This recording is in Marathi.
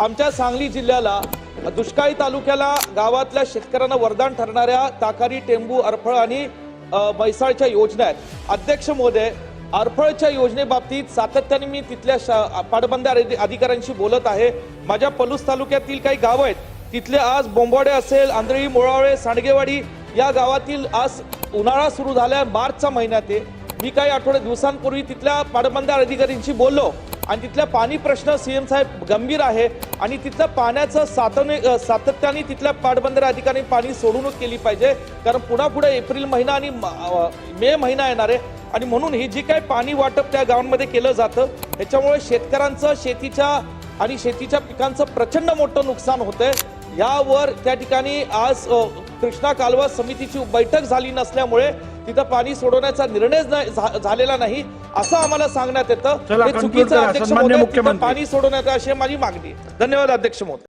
आमच्या सांगली जिल्ह्याला दुष्काळी तालुक्याला गावातल्या शेतकऱ्यांना वरदान ठरणाऱ्या ताकारी टेंबू अरफळ आणि म्हैसाळच्या योजना आहेत. अध्यक्ष महोदय अरफळच्या योजनेबाबतीत सातत्याने मी तिथल्या शा- अधि- अधिकाऱ्यांशी बोलत आहे. माझ्या पलूस तालुक्यातील काही गावं आहेत. तिथले आज बोंबोडे असेल आंधळी मोळावळे सांडगेवाडी या गावातील आज उन्हाळा सुरू झाला मार्चचा महिन्यात. आहे मी काही आठवडे दिवसांपूर्वी तिथल्या पाटबंधार अधिकाऱ्यांशी बोललो. आणि तिथल्या पाणी प्रश्न सीएम साहेब गंभीर आहे. आणि तिथलं पाण्याचं सातवणे सातत्याने तिथल्या पाटबंधारे अधिकाऱ्यांनी पाणी सोडूनच केली पाहिजे. कारण पुन्हा पुढे एप्रिल महिना आणि म- मे महिना येणार आहे. आणि म्हणून ही जी काही पाणी वाटप त्या गावांमध्ये केलं जातं त्याच्यामुळे शेतकऱ्यांचं शेतीच्या आणि शेतीच्या पिकांचं प्रचंड मोठं नुकसान होतंय. यावर त्या ठिकाणी आज कृष्णा कालवा समितीची बैठक झाली नसल्यामुळे तिथं पाणी सोडवण्याचा निर्णय झालेला नाही असं आम्हाला सांगण्यात येतं हे चुकीचं. अध्यक्ष. पाणी सोडवण्यात अशी माझी मागणी. धन्यवाद अध्यक्ष महोदय